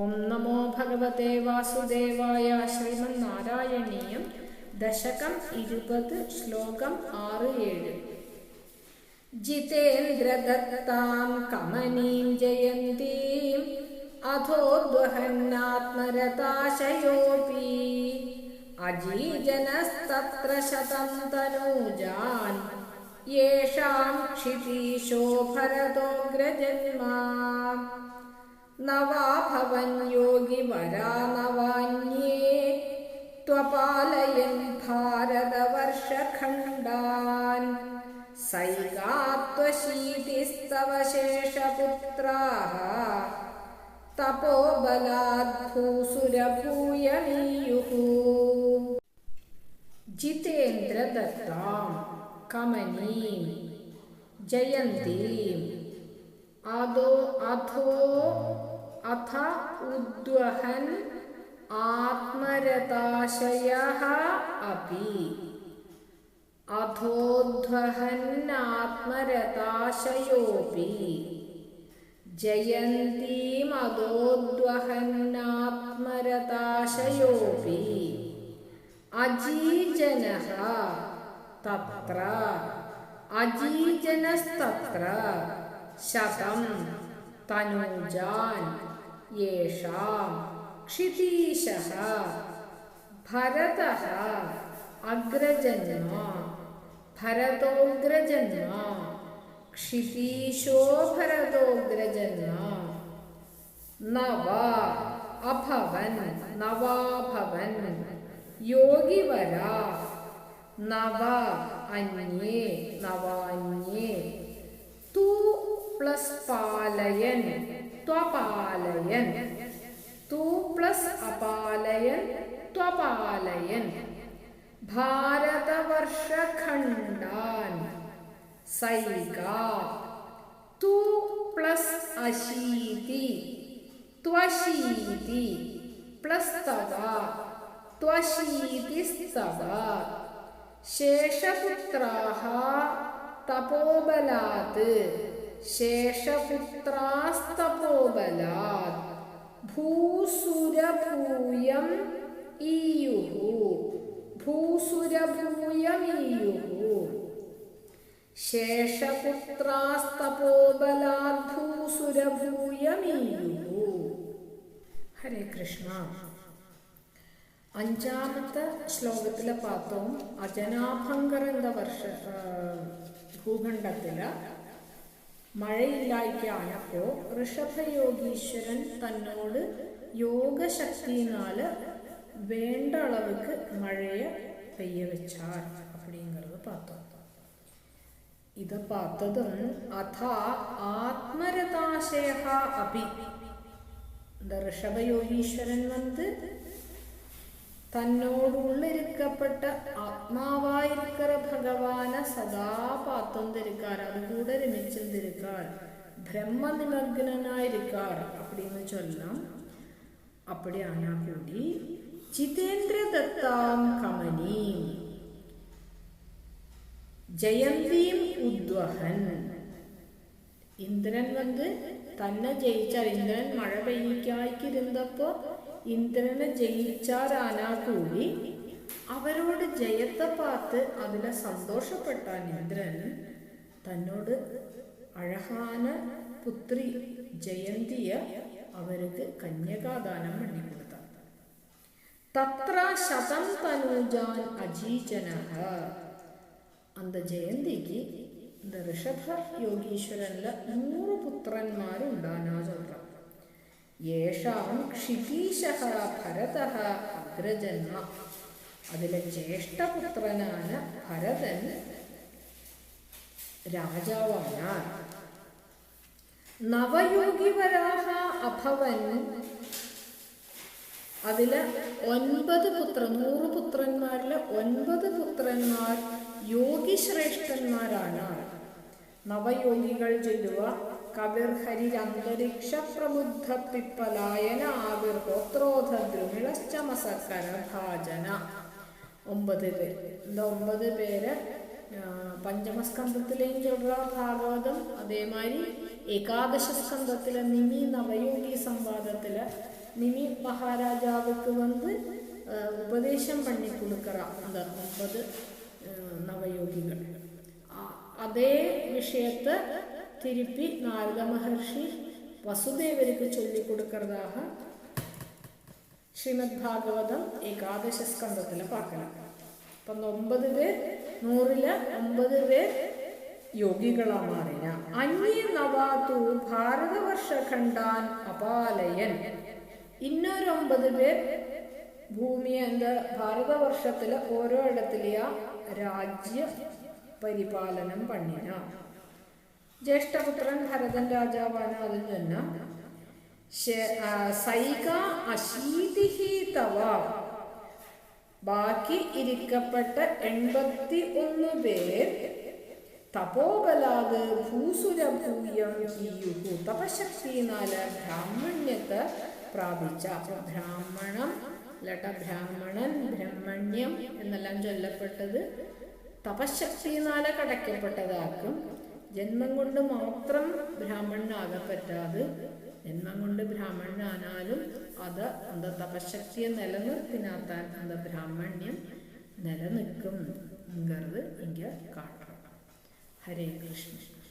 ഓം നമോ ഭഗവതേ വാസുദേവായ ശ്രീമന്നാരായണീയം ദശകം ഇരുപത് ശ്ലോകം ആറ് ഏഴ്. ജിതേന്ദ്രദത്താം കമനീം ജയന്തീം അധോദ്വഹന്നാത്മരതാശയോപി അജീജനസ്തത്ര ശതം തനൂജാൻ യേഷാം ക്ഷിതീശോ ഭരതോഗ്രജന്മാ. न वा भवन्योगिवरानवान्ये नवाभवन् योगिवरानवान्ये त्वपालयन्भारतवर्षखण्डान् सैकात्वशीतिस्तवशेषपुत्राः तपोबलाद्भूसुरभूयणीयुः जितेन्द्रदत्तां कमनीं जयन्तीम् आदो अधो अथ उद्वहन आत्मरताशय उद्वहन् आत्मरताशयः अपि। अथोद्वहन्नात्मरताशयोऽपि। जयन्तीमदोद्वहन्नात्मरताशयोऽपि अजीजन तत्र। अजीजनस्तत्र। शतं तनूजान्। യേഷാം क्षितीशः भरतः अग्रजन्म भरतोऽग्रजन्म क्षितीशो भरतोऽग्रजन्म नव अभवन् नवाभवन् योगिवरा नव अन्ये नवान्ये तु प्लस् पालयन् त्वपालयन् तू प्लस अपालयन त्वपालयन भारतवर्षखण्डान् सैका तू प्लस अशीति त्वशीति प्लस तवा त्वशीतिस्तव शेषपुत्राः तपोबलात् ശേഷപുത്രാസ്തപോബലാത് ഭൂസുരഭൂയം ഈയുഹു ഭൂസുരഭൂയം ഈയുഹു. ശേഷപുത്രാസ്തപോബലാത് ഭൂസുരഭൂയം ഈയുഹു. ഹരേ കൃഷ്ണ. അഞ്ചാമത്തെ ശ്ലോകത്തിലെ പാത്രവും അജനാഭങ്കർ എന്ന വർഷ ഭൂഖണ്ഡത്തിലെ മഴയില്ലായ്ക്കാണപ്പോ ഋഷഭയോഗീശ്വരൻ തന്നോട് യോഗശക്തിനാല് വേണ്ട அளவுக்கு மழைய பெய்ய வச்சார் அப்படிங்கிறது பார்த்தோம் இதை பார்த்ததும் அதா ஆத்மரதாசய அபி இந்த ரிஷபயோகீஸ்வரன் வந்து தன்னோடு உள்ளிருக்கப்பட்ட ஆத்மாவாயிருக்கிற பகவான சதா பார்த்துருக்கார் அது கூட ரமிச்சிருந்திருக்கார் பிரம்ம நிமக்னாயிருக்கார் அப்படின்னு சொல்லலாம் அப்படி ஆனா கூடி ஜிதேந்திர தத்தாம் கமனீம் ஜெயந்தீம் உத்வகன் ഇന്ദ്രൻ വന്ന് തന്നെ ജയിച്ചാൽ ഇന്ദ്രൻ മഴ പെയ്യിക്കായ്ക്കിരുന്നപ്പോ ഇന്ദ്രനെ ജയിച്ചാരാനാ കൂടി അവരോട് ജയത്തെ പാത്ത് അതിലെ സന്തോഷപ്പെട്ടാൻ ഇന്ദ്രൻ തന്നോട് അഴഹാന പുത്രി ജയന്തിയ അവർക്ക് കന്യകാദാനം വേണ്ടി കൊടുത്ത തത്ര ശതം തനൂജാൻ അജീജന அந்த ஜெயந்திக்கு இந்த ரிஷப யோகீஸ்வரன்ல நூறு புத்திரன்மார் உண்டானா சொல்றான் യേഷാം ക്ഷിതീശഃ ഭരതഃ അഗ്രജന്മ അതിലെ ജ്യേഷ്ഠപുത്രനാണ് ഭരതൻ രാജാവാണ് നവയോഗിവരാഹ അഭവൻ. അതിലെ ഒൻപത് പുത്ര നൂറ് പുത്രന്മാരിൽ ഒൻപത് പുത്രന്മാർ യോഗിശ്രേഷ്ഠന്മാരാണ്. നവയോഗികൾ ചെല്ലുക കവിർഹരി അന്തരീക്ഷ പ്രബുദ്ധ പിപ്പലായന ആവിർ ഗോത്രോധ ദ്രുമിളശ്ചമസക്കര ഭാജന ഒമ്പത് പേര് എന്താ ഒമ്പത് പേര് പഞ്ചമസ്കന്ധത്തിലേക്ക് ചൊല്ലുക ഭാഗവതം അതേമാതിരി ഏകാദശ സ്കന്ധത്തിലെ നിമി നവയോഗി സംവാദത്തില് நிமி மகாராஜாவுக்கு வந்து அஹ், உபதேசம் பண்ணி கொடுக்குறா அந்த ஒன்பது அஹ், நவயோகிகள் அ- அதே விஷயத்தை திருப்பி நாரத மகர்ஷி வசுதேவருக்கு சொல்லி கொடுக்கறதாக ஸ்ரீமத் பாகவதம் ஏகாதச ஸ்கந்தத்தில் பார்க்கலாம் അപ്പം ഒമ്പത് പേർ നൂറില് ഒമ്പത് പേർ യോഗികളാ മാറിന അന്യ നവാതു ഭാരതവർഷ ഖണ്ഡാൻ അപാലയൻ. ഇന്നൊരൊമ്പത് പേർ ഭൂമിയെ എന്ത് ഭാരതവർഷത്തിൽ ഓരോ ഇടത്തിലെയാ രാജ്യ പരിപാലനം പണിന. ജ്യേഷ്ഠപുത്രൻ ഭരതൻ രാജാവാണ് അതിൽ നിന്ന്. സൈക അശീതിഹി തവ. ബാക്കി ഇരിക്കപ്പെട്ട എൺപത്തി ഒന്ന് പേർ തപോബലാത് ഭൂസുരഭൂയം ജീയുഹു തപശക്തിനാൽ ബ്രാഹ്മണ്യത്തെ പ്രാപിച്ച അപ്പോൾ ബ്രാഹ്മണം. അല്ലട്ട ബ്രാഹ്മണൻ ബ്രഹ്മണ്യം എന്നെല്ലാം ചൊല്ലപ്പെട്ടത് തപശക്തിനാലെ കടയ്ക്കപ്പെട്ടതാക്കും. ജന്മം കൊണ്ട് മാത്രം ബ്രാഹ്മണനാകാൻ പറ്റാതെ ജന്മം കൊണ്ട് ബ്രാഹ്മണനാനാലും അത് അന്ത തപശക്തിയെ നിലനിർത്തിനാത്താൻ അന്ത ബ്രാഹ്മണ്യം നിലനിൽക്കും. എന്നത് എനിക്ക് കാട്ടും. 还得是。